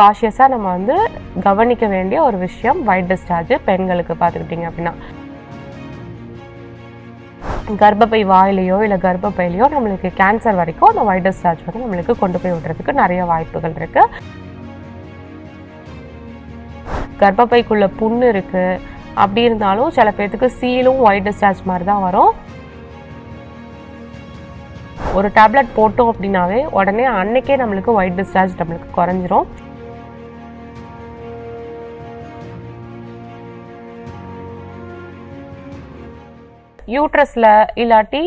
காஷியஸாக நம்ம வந்து கவனிக்க வேண்டிய ஒரு விஷயம் ஒயிட் டிஸ்சார்ஜ் பெண்களுக்கு பார்த்துக்கிட்டிங்க அப்படின்னா. கர்ப்பப்பை வாயிலையோ இல்லை கர்ப்பப்பையிலையோ நம்மளுக்கு கேன்சர் வரைக்கும் அந்த ஒயிட் டிஸ்சார்ஜ் வந்து நம்மளுக்கு கொண்டு போய் விடுறதுக்கு நிறைய வாய்ப்புகள் இருக்கு. கர்ப்பப்பைக்குள்ள புண்ணு இருக்கு. அப்படி இருந்தாலும் சில பேர்த்துக்கு சீலும் ஒயிட் டிஸ்சார்ஜ் மாதிரி தான் வரும். ஒரு டேப்லெட் போட்டோம் அப்படின்னாவே உடனே அன்னைக்கே நம்மளுக்கு ஒயிட் டிஸ்சார்ஜ் நம்மளுக்கு குறைஞ்சிரும். யூட்ரஸ்ல இல்லாட்டி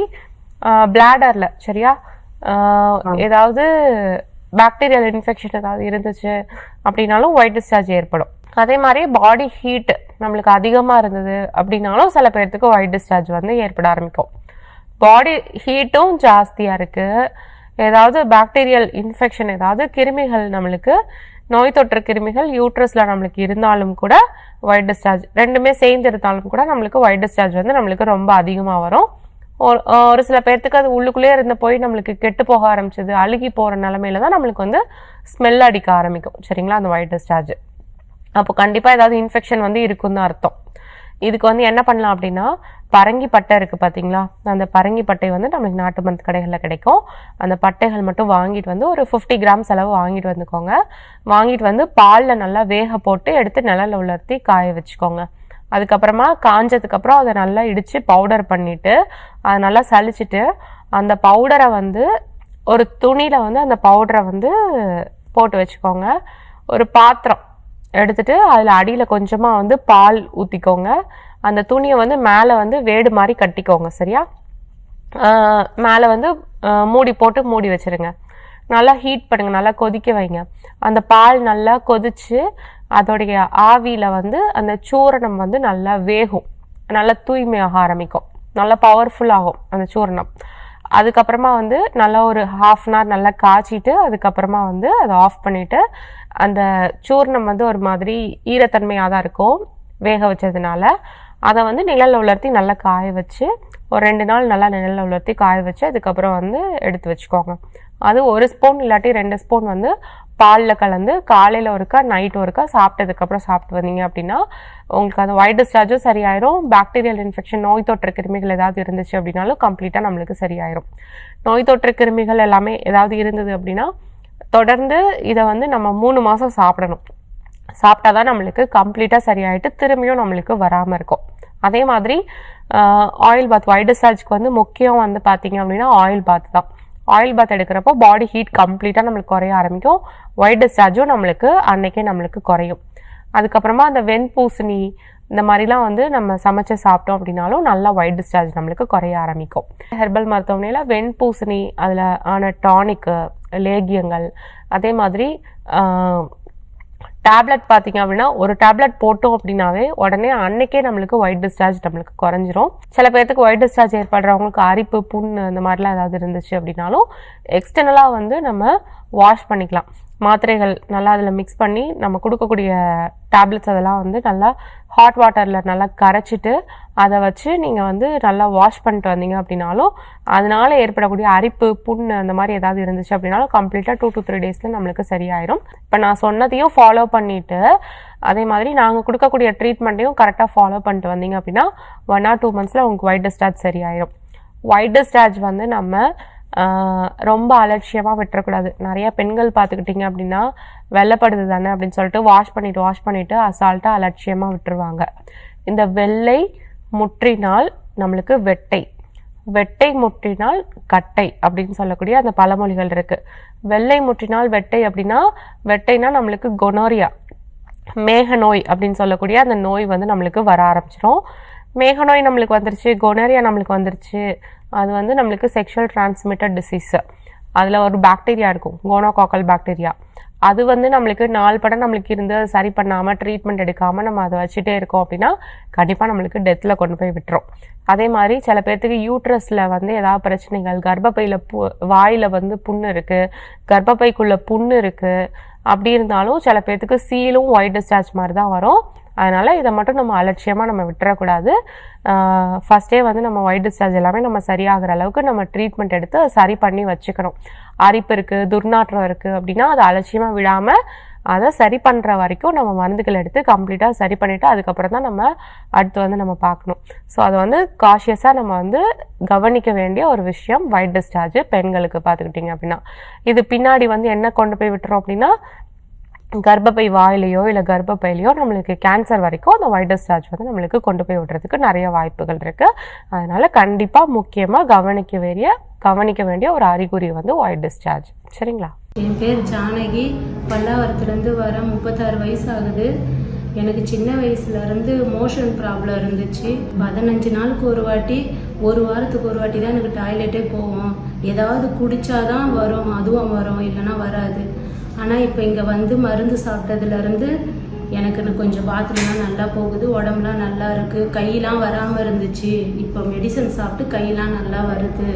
பிளாடர்ல சரியா? ஏதாவது பாக்டீரியல் இன்ஃபெக்ஷன் ஏதாவது இருந்துச்சு அப்படின்னாலும் ஒயிட் டிஸ்சார்ஜ் ஏற்படும். அதே மாதிரி பாடி ஹீட் நம்மளுக்கு அதிகமாக இருந்தது அப்படின்னாலும் சில பேர்த்துக்கு ஒயிட் டிஸ்சார்ஜ் வந்து ஏற்பட ஆரம்பிக்கும். பாடி ஹீட்டும் ஜாஸ்தியாக இருக்குது ஏதாவது பாக்டீரியல் இன்ஃபெக்ஷன் ஏதாவது கிருமிகள் நம்மளுக்கு நோய் தொற்று கிருமிகள் யூட்ரஸில் நம்மளுக்கு இருந்தாலும் கூட ஒயிட் டிஸ்சார்ஜ் ரெண்டுமே சேர்ந்து எடுத்தாலும் கூட நம்மளுக்கு ஒயிட் டிஸ்சார்ஜ் வந்து நம்மளுக்கு ரொம்ப அதிகமாக வரும். ஒரு ஒரு சில பேர்த்துக்கு அது உள்ளுக்குள்ளேயே இருந்த போய் நம்மளுக்கு கெட்டு போக ஆரம்பிச்சது அழுகி போகிற நிலமையில தான் நம்மளுக்கு வந்து ஸ்மெல் அடிக்க ஆரம்பிக்கும். சரிங்களா? அந்த ஒயிட் டிஸ்சார்ஜ் அப்போ கண்டிப்பாக ஏதாவது இன்ஃபெக்ஷன் வந்து இருக்குன்னு தான் அர்த்தம். இதுக்கு வந்து என்ன பண்ணலாம் அப்படின்னா பரங்கி பட்டை இருக்குது பார்த்தீங்களா அந்த பரங்கி பட்டை வந்து நம்மளுக்கு நாட்டு மருந்து கடைகளில் கிடைக்கும். அந்த பட்டைகள் மட்டும் வாங்கிட்டு வந்து ஒரு ஃபிஃப்டி கிராம் செலவு வாங்கிட்டு வந்துக்கோங்க. வாங்கிட்டு வந்து பாலில் நல்லா வேக போட்டு எடுத்து நிழலில் உலர்த்தி காய வச்சுக்கோங்க. அதுக்கப்புறமா காஞ்சதுக்கப்புறம் அதை நல்லா இடித்து பவுடர் பண்ணிவிட்டு அதை நல்லா சலிச்சிட்டு அந்த பவுடரை வந்து ஒரு துணியில் வந்து அந்த பவுடரை வந்து போட்டு வச்சுக்கோங்க. ஒரு பாத்திரம். எடுத்துட்டு அதில் அடியில் கொஞ்சமாக வந்து பால் ஊற்றிக்கோங்க அந்த துணியை வந்து மேலே வந்து வேடு மாதிரி கட்டிக்கோங்க சரியா? மேலே வந்து மூடி போட்டு மூடி வச்சிருங்க. நல்லா ஹீட் பண்ணுங்க நல்லா கொதிக்க வைங்க. அந்த பால் நல்லா கொதிச்சு அதோடைய ஆவியில் வந்து அந்த சூரணம் வந்து நல்லா வேகும். நல்லா தூய்மையாக ஆரம்பிக்கும். நல்லா பவர்ஃபுல் ஆகும் அந்த சூரணம். அதுக்கப்புறமா வந்து நல்லா ஒரு ஹாஃப் அன் ஹவர் நல்லா காய்ச்சிட்டு அதுக்கப்புறமா வந்து அதை ஆஃப் பண்ணிவிட்டு அந்த சூர்ணம் வந்து ஒரு மாதிரி ஈரத்தன்மையாக தான் இருக்கும் வேக வச்சதுனால. அதை வந்து நிழலில் உலர்த்தி நல்லா காய வச்சு ஒரு ரெண்டு நாள் நல்லா நிழலில் உலர்த்தி காய வச்சு அதுக்கப்புறம் வந்து எடுத்து வச்சுக்கோங்க. அது ஒரு ஸ்பூன் இல்லாட்டி ரெண்டு ஸ்பூன் வந்து பாலில் கலந்து காலையில் ஒருக்கா நைட் ஒருக்கா சாப்பிட்டதுக்கப்புறம் சாப்பிட்டு வந்தீங்க அப்படின்னா உங்களுக்கு அந்த ஒயிட் டிஸ்சார்ஜும் சரியாயிரும். பாக்டீரியல் இன்ஃபெக்ஷன் நோய் தொற்று கிருமிகள் ஏதாவது இருந்துச்சு அப்படின்னாலும் கம்ப்ளீட்டாக நம்மளுக்கு சரியாயிரும். நோய் தொற்று கிருமிகள் எல்லாமே ஏதாவது இருந்தது அப்படின்னா தொடர்ந்து இதை வந்து நம்ம மூணு மாதம் சாப்பிடணும். சாப்பிட்டா தான் நம்மளுக்கு கம்ப்ளீட்டாக சரியாயிட்டு திரும்பியும் நம்மளுக்கு வராமல் இருக்கும். அதே மாதிரி ஆயில் பாத் ஒயிட் டிஸ்சார்ஜ்க்கு வந்து முக்கியம் வந்து பார்த்தீங்க அப்படின்னா ஆயில் பாத் தான். ஆயில் பாத் எடுக்கிறப்போ பாடி ஹீட் கம்ப்ளீட்டாக நம்மளுக்கு குறைய ஆரம்பிக்கும். ஒயிட் டிஸ்சார்ஜும் நம்மளுக்கு அன்னைக்கே நம்மளுக்கு குறையும். அதுக்கப்புறமா அந்த வெண்பூசணி இந்த மாதிரிலாம் வந்து நம்ம சமைச்சு சாப்பிட்டோம் அப்படின்னாலும் நல்லா ஒயிட் டிஸ்சார்ஜ் நம்மளுக்கு குறைய ஆரம்பிக்கும். ஹெர்பல் மருத்துவமனையில் வெண்பூசணி அதில் ஆன டானிக்கு லேகியங்கள். அதே மாதிரி டேப்லெட் பார்த்தீங்க அப்படின்னா ஒரு டேப்லெட் போட்டோம் அப்படின்னாவே உடனே அன்னைக்கே நம்மளுக்கு ஒயிட் டிஸ்சார்ஜ் நம்மளுக்கு குறைஞ்சிரும். சில பேர்த்துக்கு ஒயிட் டிஸ்சார்ஜ் ஏற்படுறவங்களுக்கு அரிப்பு புண் அந்த மாதிரிலாம் ஏதாவது இருந்துச்சு அப்படின்னாலும் எக்ஸ்டர்னலாக வந்து நம்ம வாஷ் பண்ணிக்கலாம். மாத்திரைகள் நல்லா அதில் மிக்ஸ் பண்ணி நம்ம கொடுக்கக்கூடிய டேப்லெட்ஸ் அதெல்லாம் வந்து நல்லா ஹாட் வாட்டரில் நல்லா கரைச்சிட்டு அதை வச்சு நீங்கள் வந்து நல்லா வாஷ் பண்ணிட்டு வந்தீங்க அப்படின்னாலும் அதனால ஏற்படக்கூடிய அரிப்பு புண்ணு அந்த மாதிரி ஏதாவது இருந்துச்சு அப்படின்னாலும் கம்ப்ளீட்டாக டூ டு த்ரீ டேஸில் நம்மளுக்கு சரியாயிரும். இப்போ நான் சொன்னதையும் ஃபாலோ பண்ணிவிட்டு அதே மாதிரி நாங்கள் கொடுக்கக்கூடிய ட்ரீட்மெண்ட்டையும் கரெக்டாக ஃபாலோ பண்ணிட்டு வந்தீங்க அப்படின்னா ஒன் ஆர் டூ மந்த்ஸில் உங்களுக்கு ஒயிட் டிஸ்சார்ஜ் சரியாயிரும். ஒயிட் டிஸ்சார்ஜ் வந்து நம்ம ரொம்ப அலட்சியமாக விட்டுறக்கூடாது. நிறையா பெண்கள் பார்த்துக்கிட்டிங்க அப்படின்னா வெள்ளைப்படுது தானே அப்படின்னு சொல்லிட்டு வாஷ் பண்ணிவிட்டு வாஷ் பண்ணிவிட்டு அசால்ட்டாக அலட்சியமாக விட்டுருவாங்க. இந்த வெள்ளை முற்றினால் நம்மளுக்கு வெட்டை. வெட்டை முற்றினால் கட்டை அப்படின்னு சொல்லக்கூடிய அந்த பழமொழிகள் இருக்குது வெள்ளை முற்றினால் வெட்டை அப்படின்னா வெட்டைனா நம்மளுக்கு கொனோரியா மேக நோய் அப்படின்னு சொல்லக்கூடிய அந்த நோய் வந்து நம்மளுக்கு வர ஆரம்பிச்சிடும் மேகநோய் நம்மளுக்கு வந்துருச்சு கொனேரியா நம்மளுக்கு வந்துருச்சு அது வந்து நம்மளுக்கு செக்ஷுவல் டிரான்ஸ்மிட்டட் டிசீஸு அதில் ஒரு பாக்டீரியா இருக்கும் கோனோகாக்கல் பாக்டீரியா அது வந்து நம்மளுக்கு நாள் படம் நம்மளுக்கு இருந்து அதை சரி பண்ணாமல் ட்ரீட்மெண்ட் எடுக்காமல் நம்ம அதை வச்சுட்டே இருக்கோம் அப்படின்னா கண்டிப்பாக நம்மளுக்கு டெத்தில் கொண்டு போய் விட்டுரும். அதே மாதிரி சில பேர்த்துக்கு யூட்ரஸில் வந்து ஏதாவது பிரச்சனைகள் கர்ப்பப்பையில் பு வாயில் வந்து புண்ணு இருக்குது கர்ப்பப்பைக்குள்ளே புண்ணு இருக்குது அப்படி இருந்தாலும் சில பேர்த்துக்கு சீலும் ஒயிட் டிஸ்சார்ஜ் மாதிரி தான் வரும். அதனால் இதை மட்டும் நம்ம அலட்சியமாக நம்ம விட்டுறக்கூடாது. ஃபஸ்ட்டே வந்து நம்ம ஒயிட் டிஸ்சார்ஜ் எல்லாமே நம்ம சரியாகிற அளவுக்கு நம்ம ட்ரீட்மெண்ட் எடுத்து சரி பண்ணி வச்சுக்கணும். அரிப்பு இருக்குது துர்நாற்றம் இருக்குது அப்படின்னா அதை அலட்சியமாக விடாமல் அதை சரி பண்ணுற வரைக்கும் நம்ம மருந்துகள் எடுத்து கம்ப்ளீட்டாக சரி பண்ணிவிட்டு அதுக்கப்புறம் தான் நம்ம அடுத்து வந்து நம்ம பார்க்கணும். ஸோ அதை வந்து காஷியஸாக நம்ம வந்து கவனிக்க வேண்டிய ஒரு விஷயம் ஒயிட் டிஸ்சார்ஜ் பெண்களுக்கு பார்த்துக்கிட்டிங்க அப்படின்னா. இது பின்னாடி வந்து என்ன கொண்டு போய் விட்டுறோம் அப்படின்னா கர்ப்பப்பை வாயிலையோ இல்லை கர்ப்பப்பையிலையோ நம்மளுக்கு கேன்சர் வரைக்கும் அந்த ஒயிட் டிஸ்சார்ஜ் வந்து நம்மளுக்கு கொண்டு போய் விடுறதுக்கு நிறைய வாய்ப்புகள் இருக்குது அதனால் கண்டிப்பாக முக்கியமாக கவனிக்க வேண்டிய கவனிக்க வேண்டிய ஒரு அறிகுறி வந்து ஒயிட் டிஸ்சார்ஜ் சரிங்களா? என் பேர் ஜானகி. பல்லாவரத்துலேருந்து வர முப்பத்தாறு வயசு ஆகுது. எனக்கு சின்ன வயசுலேருந்து மோஷன் ப்ராப்ளம் இருந்துச்சு. பதினஞ்சு நாளுக்கு ஒரு வாட்டி ஒரு வாரத்துக்கு ஒரு வாட்டி தான் எனக்கு டாய்லெட்டே போவோம். ஏதாவது குடித்தாதான் வரும் அதுவும் வரும் இல்லைன்னா வராது. ஆனால் இப்போ இங்கே வந்து மருந்து சாப்பிட்டதுலேருந்து எனக்கு கொஞ்சம் பாத்ரூம்லாம் நல்லா போகுது உடம்புலாம் நல்லா இருக்குது கையெலாம் வராமல் இருந்துச்சு. இப்போ மெடிசன் சாப்பிட்டு கையெலாம் நல்லா வருது.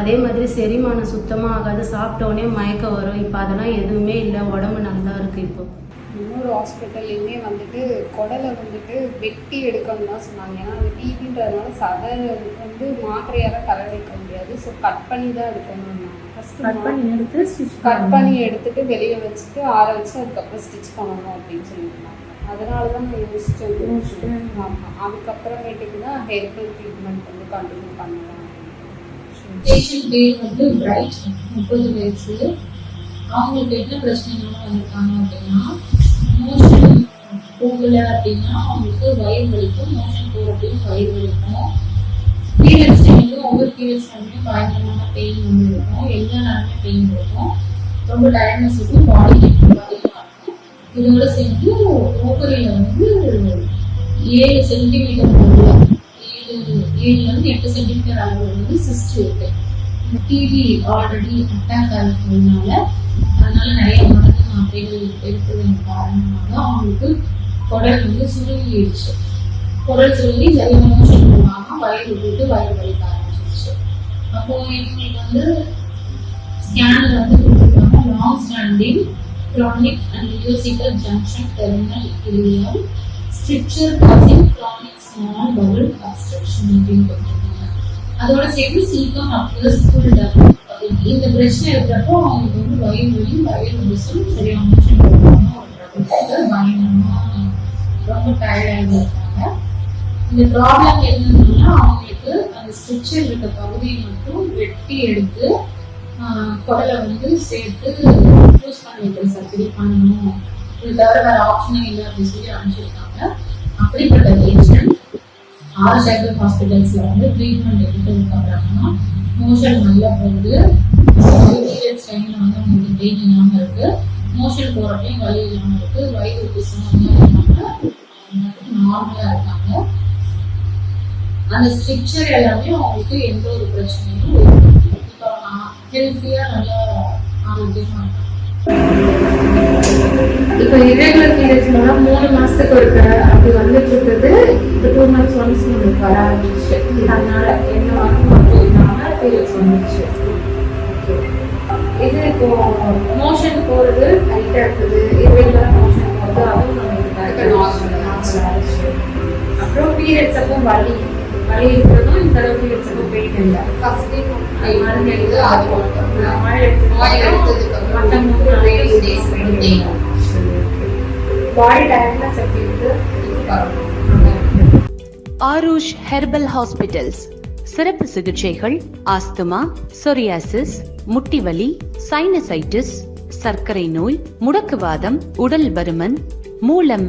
அதே மாதிரி செரிமானம் சுத்தமாக ஆகாது. சாப்பிட்டோன்னே மயக்கம் வரும். இப்போ அதெல்லாம் எதுவுமே இல்லை. உடம்பு நல்லா இருக்குது இப்போ. இன்னொரு ஹாஸ்பிட்டல்லையுமே வந்துட்டு குடலை வந்துட்டு வெட்டி எடுக்கணும் தான் சொன்னாங்க. ஏன்னா அந்த டிவின்றதுனால சதை வந்து மாத்திரையால கலர் வைக்க முடியாது. ஸோ கட் பண்ணி தான் எடுக்கணும் கட் பண்ணி எடுத்து ஸ்டிச் கட் பண்ணி எடுத்துட்டு வெளியே வச்சுட்டு ஆற வச்சு அதுக்கப்புறம் ஸ்டிச் பண்ணணும் அப்படின்னு சொல்லியிருந்தாங்க. அதனால தான் நான் யோசிச்சேன். ஆமாம் அதுக்கப்புறமேட்டுக்கு தான் ஹெர்பல் ட்ரீட்மெண்ட் வந்து கண்டினியூ பண்ணலாம் பேஷண்ட் பேர் வந்து பிரைட் முப்பது வயசு. அவங்களுக்கு என்ன பிரச்சனைனால வந்திருக்காங்க அப்படின்னா போகல அப்படின்னா அவங்களுக்கு வயிறு வலிக்கும் மோஷன் போகிறப்பையும் வயிறு வலிக்கும். பீரியட்ஸ் டைம்லையும் ஒவ்வொரு பீரியட்ஸ் டைம்லையும் பயங்கரமான பெயின் வந்து இருக்கும். எல்லா நேரமே பெயின் இருக்கும். ரொம்ப டயர்னஸ் இருக்கும் பாடி அதிகமாக இருக்கும். இதோட சேர்ந்து ஓவரியில் வந்து ஏழு சென்டிமீட்டர் ஏழு ஏழுலேருந்து எட்டு சென்டிமீட்டர் அளவு வந்து சிஸ்ட் இருக்கு. டிவி ஆல்ரெடி அட்டாக் ஆகிறதுனால அதனால நிறைய மருந்து மாத்திரைகள் எடுத்ததன் காரணமாக அவங்களுக்கு குடல் வந்து சுருங்கிடுச்சு. குடல் சுருங்கி சரியான மோஷன் வயிறு விட்டு வயிறு வலிக்க ஆரம்பிச்சிருச்சு. அப்போ இவங்களுக்கு வந்து ஸ்கேனர் வந்து கொடுத்துருக்காங்க long standing chronic and musical junction terminal ileum stricture causing chronic small bowel obstruction அப்படின்னு கொடுத்துருக்காங்க. அதோட சேர்த்து சீக்கம் அப்படியே ஃபுல் இந்த பிரச்சனை இருக்கிறப்போ அவங்களுக்கு வந்து வயிறு வலி வயிறு முடிச்சும் சரியான பயங்கரமாக ரொம்ப டயர்டாக இருக்காங்க இந்த ப்ராப்ளம் என்னன்னா அவங்களுக்கு அந்த ஸ்ட்ரிச்சர் இருக்க பகுதியை மட்டும் வெட்டி எடுத்து குடலை வந்து சேர்த்து யூஸ் பண்ணிட்டு சர்ஜரி பண்ணணும். இது தவிர வேற ஆப்ஷனே இல்லை அப்படின்னு சொல்லி அனுப்பிச்சிருக்காங்க. அப்படிப்பட்ட பேஷண்ட் ஆறு சைக்கிள் ஹாஸ்பிட்டல்ஸ்ல வந்து ட்ரீட்மெண்ட் எடுத்ததுக்கு அப்புறமா மோஷன் நல்லா போகுது. பீரியட்ஸ் டைம்ல வந்து அவங்களுக்கு பெயின் இல்லாமல் இருக்கு. மோஷன் போகிறப்பையும் வலி இல்லாமல் இருக்கு. வயிறு பிசம் நார்மலா இருக்காங்க. அந்த ஸ்ட்ரிக்சர் எல்லாமே அவங்களுக்கு எந்த ஒரு பிரச்சனையும் இப்போ ஹெல்த்தியா நல்லா ஆரோக்கியமா இருக்காங்க இப்போ irregular periods மூணு மாசத்துக்கு ஒருக்க அப்படி வந்துட்டு இருக்குது. இப்போ டூ மந்த்ஸ் ஒன்ஸ் நம்மளுக்கு வர ஆரம்பிச்சு அதனால என்ன வரணும் மட்டும் பீரியட்ஸ் வந்துச்சு இது இப்போ மோஷன் போறது டைட்டா இருக்குது. Irregular மோஷன் போறது அதுவும் நம்மளுக்கு. அப்புறம் பீரியட்ஸ் அப்போ வலி வலி இருக்கிறதும் இந்த அளவு பீரியட்ஸ் அப்போ பெயின் இல்லை மருந்து எடுத்து ஆயில் எடுத்து மற்ற மூணு நாளைக்கு டேஸ் பெயின் பாடி டயர்ட்னஸ் எப்படி இருக்கு ஆரூஷ் ஹெர்பல் ஹாஸ்பிட்டல்ஸ் சிறப்பு சிகிச்சைகள் ஆஸ்துமா சொரியாசிஸ் முட்டிவலி சைனசைட்டிஸ் சர்க்கரை நோய் முடக்குவாதம் உடல் பருமன் மூலம்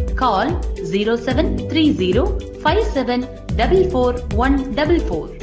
call 0730 5744